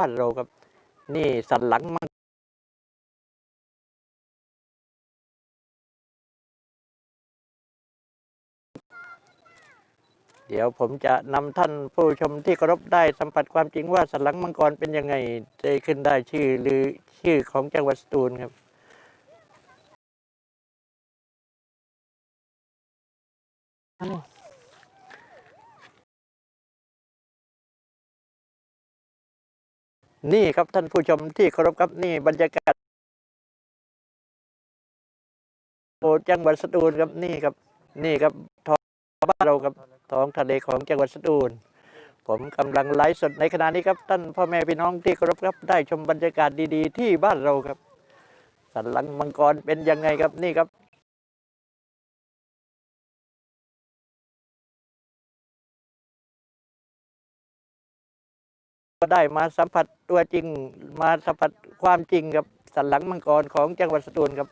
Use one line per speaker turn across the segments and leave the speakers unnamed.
บ้านเราครับ นี่สันหลังมังเดี๋ยวผมจะนำท่านผู้ชมที่เคารพได้สัมผัสความจริงว่าสันหลังมังกรเป็นยังไงได้ขึ้นได้ชื่อหรือชื่อของจังหวัดสตูลครับ นี่ครับท่านผู้ชมที่เคารพครับนี่บรรยากาศโอจังหวัดสตูลครับนี่ครับ นี่ครับท้องบ้านเราครับท้องทะเลของจังหวัดสตูล ผมกำลังไลฟ์สดในขณะนี้ครับท่านพ่อแม่พี่น้องที่เคารพครับได้ชมบรรยากาศดีๆ ที่บ้านเราครับสันหลังมังกรเป็นยังไงครับนี่ครับ ก็ได้มาสัมผัสตัวจริง มาสัมผัสความจริงกับสันหลังมังกรของจังหวัดสตูลครับ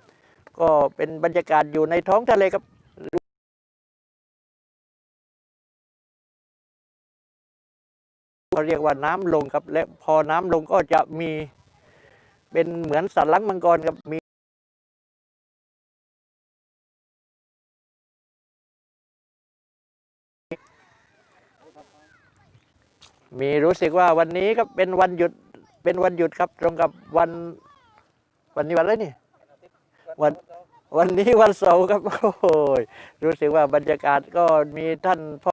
ก็เป็นบรรยากาศอยู่ในท้องทะเลครับเขาเรียกว่าน้ำลงครับ และพอน้ำลงก็จะมีเป็นเหมือนสันหลังมังกรครับมี มีรู้สึกว่าวันนี้ครับเป็นวันหยุดเป็นวันหยุดครับ ตรงกับวันวันนี้วันอะไรนี่วันวันนี้วันเสาร์ครับโอ้โหยรู้สึกว่าบรรยากาศก็มีท่านพ่อ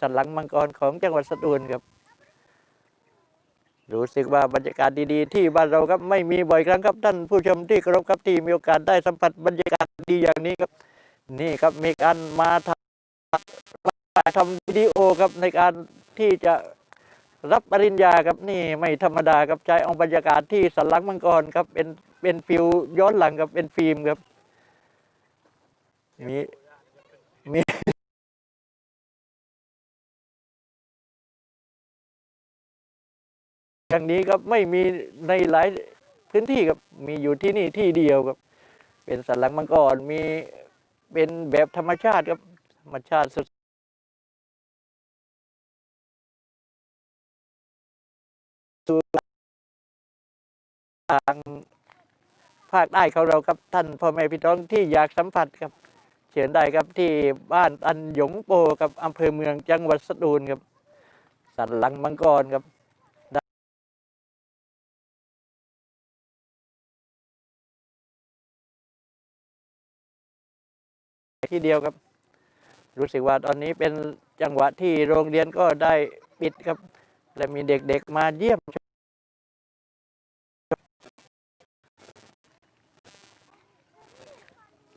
สันหลังมังกรของจังหวัดสตูลครับ รู้สึกว่าบรรยากาศดีๆ ที่บ้านเราครับไม่มีบ่อยครั้งครับท่านผู้ชมที่เคารพครับที่มีโอกาสได้สัมผัสบรรยากาศดีอย่างนี้ครับ นี่ครับมีการมาทำาทำวิดีโอครับในการที่จะรับปริญญาครับนี่ไม่ธรรมดาครับใช้อาบรรยากาศที่สันหลังมังกรครับเป็นเป็นฟิวย้อนหลังครับเป็นฟิล์มครับมีมีอย่างนี้ครับไม่มีในหลายพื้นที่ครับมีอยู่ที่นี่ที่เดียวครับ เป็นสันหลังมังกรมี เป็นแบบธรรมชาติครับ ธรรมชาติสุดทางภาคใต้ของเราครับท่านพ่อแม่พี่น้องที่อยากสัมผัสครับ เชิญได้ครับที่บ้านอันหยงโปกับอำเภอเมืองจังหวัดสตูลครับ สันหลังมังกรครับ ที่เดียวครับ รู้สึกว่าตอนนี้เป็นจังหวะที่โรงเรียนก็ได้ปิดครับ และมีเด็กๆมาเยี่ยม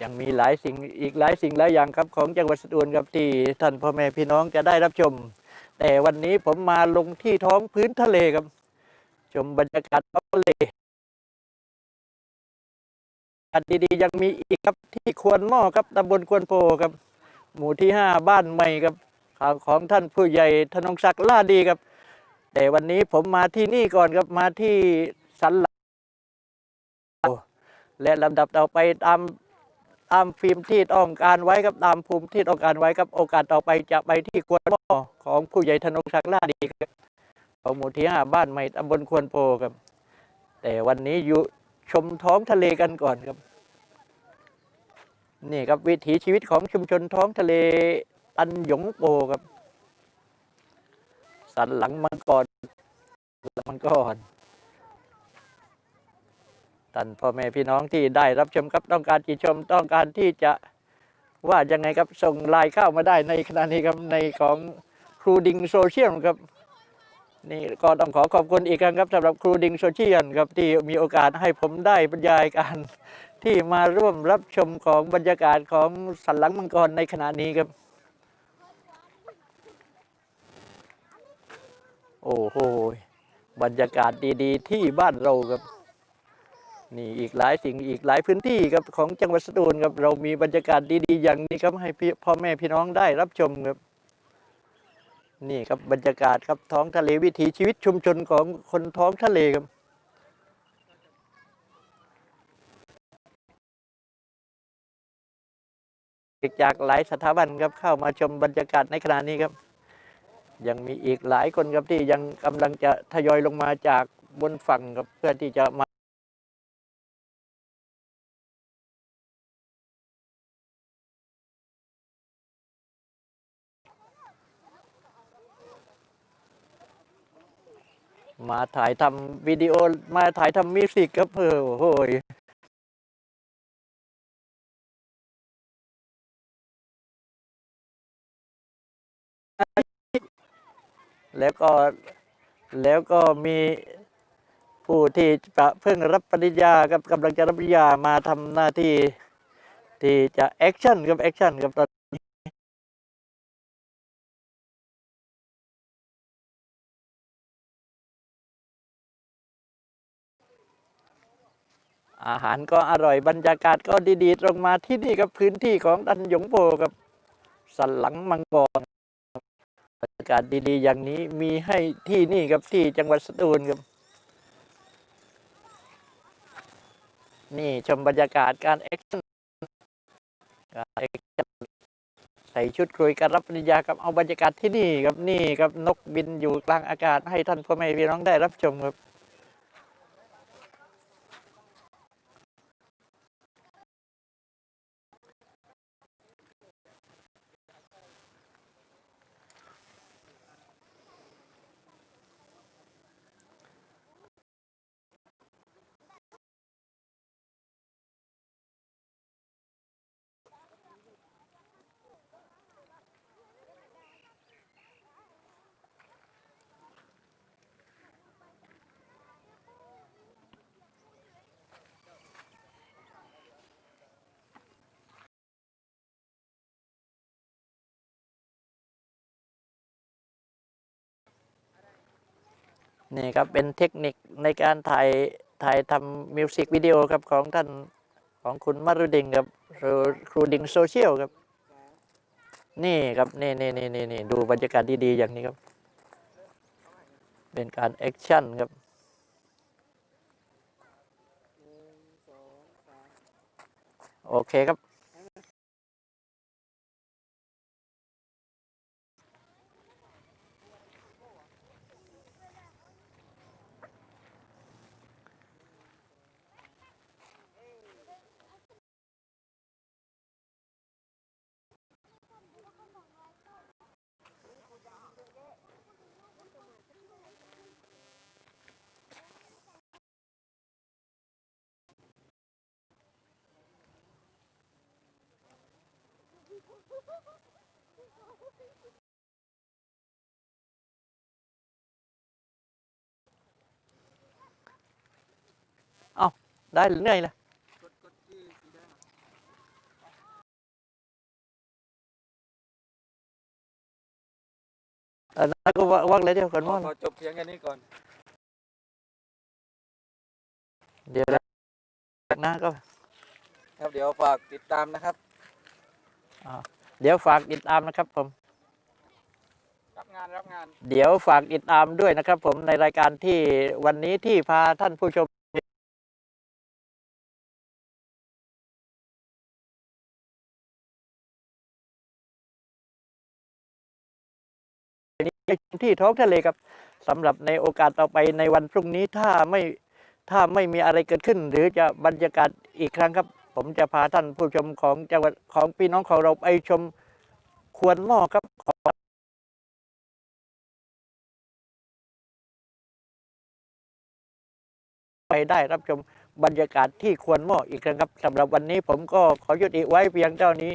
ยังมีหลายสิ่งอีกหลายสิ่งหลายอย่างครับของจังหวัดสตูลครับที่ท่านพ่อแม่พี่น้องจะได้รับชม แต่วันนี้ผมมาลงที่ท้องพื้นทะเลครับ ชมบรรยากาศท้องทะเล อันดีๆยังมีอีกครับที่ควรหม้อครับตำบลควรโพครับ หมู่ที่ห้าบ้านใหม่ครับของของท่านผู้ใหญ่ธนงศักดิ์ล่าดีครับ แต่วันนี้ผมมาที่นี่ก่อนครับมาที่สันหลังและลำดับต่อไปตามตามฟิล์มที่ต้องการไว้ครับตามภูมิที่ต้องการไว้ครับโอกาสต่อไปจะไปที่ควนหม้อของผู้ใหญ่ธนงศักดิ์ล่าดีครับของหมู่ที่ห้าบ้านใหม่ตำบลควรโพครับ แต่วันนี้อยู่ ชมท้องทะเลกันก่อนครับ นี่ครับวิถีชีวิตของชุมชนท้องทะเลตันหยงโปครับ สันหลังมังกรหลังมังกรท่านพ่อแม่พี่น้องที่ได้รับชมครับต้องการที่ชมต้องการที่จะว่ายังไงครับส่งไลน์เข้ามาได้ในขณะนี้ครับในของครูดิงโซเชียลครับ นี่ก็ต้องขอขอบคุณอีกครั้งครับสำหรับครูดิงโซเชียลครับที่มีโอกาสให้ผมได้บรรยายการที่มาร่วมรับชมของบรรยากาศของสันหลังมังกรในขณะนี้ครับ โอ้โหบรรยากาศดีๆ ที่บ้านเราครับ นี่อีกหลายสิ่งอีกหลายพื้นที่ครับของจังหวัดสตูลครับเรามีบรรยากาศดีๆ อย่างนี้ครับให้พ่อแม่พี่น้องได้รับชมครับ นี่ครับบรรยากาศครับท้องทะเลวิถีชีวิตชุมชนของคนท้องทะเลครับจากหลายสถาบันครับเข้ามาชมบรรยากาศในขณะนี้ครับ ยังมีอีกหลายคนครับที่ยังกำลังจะทยอยลงมาจากบนฝั่งครับเพื่อที่จะมา มาถ่ายทำวิดีโอมาถ่ายทำมิวสิกครับเออโอ้โหยแล้วก็แล้วก็มีผู้ที่จะเพิ่งรับปริญญากับกำลังจะรับปริญญามาทำหน้าที่ที่จะแอคชั่นกับแอคชั่นกับตอน อาหารก็อร่อยบรรยากาศก็ดีๆตรงมาที่นี่กับพื้นที่ของดันหยงโปกับสันหลังมังกรบรรยากาศดีๆ อย่างนี้มีให้ที่นี่กับที่จังหวัดสตูลครับ นี่ชมบรรยากาศการแอคชั่นการแอคชั่นใส่ชุดคุยการรับปริญญากับเอาบรรยากาศที่นี่ครับนี่ครับนกบินอยู่กลางอากาศให้ท่านพ่อแม่พี่น้องได้รับชมครับ นี่ครับเป็นเทคนิคในการถ่ายถ่ายทำมิวสิกวิดีโอครับของท่านของคุณมารุดิงครับครูดิงโซเชียลครับ นี่ครับนี่นี่นี่นี่นี่ดูบรรยากาศดีๆอย่างนี้ครับ เป็นการแอคชั่นครับโอเคครับ เอาได้หรือไงล่ะเออนั่นก็วักเลยเดียวกัน
ขอ
ว่า
ขอจบเพียงแค่นี้ก่อน
เดี๋ยวนะก็
ครับเดี๋ยวฝากติดตามนะครับ
เดี๋ยวฝากติดตามนะครับผม
รับ งานรับงาน
เดี๋ยวฝากติดตามด้วยนะครับ ผมในรายการที่วันนี้ที่พาท่านผู้ชมที่ท้องทะเลครับสำหรับในโอกาสต่อไปในวันพรุ่งนี้ถ้าไม่ถ้าไม่มีอะไรเกิดขึ้น หรือจะบรรยากาศอีกครั้งครับ ผมจะพาท่านผู้ชมของจังหวัดของพี่น้องของเราไปชมควรหม้อครับของ ไปได้รับชมบรรยากาศที่ควรหม้ออีกครั้งครับสำหรับวันนี้ผมก็ขอยุติไว้เพียงเท่านี้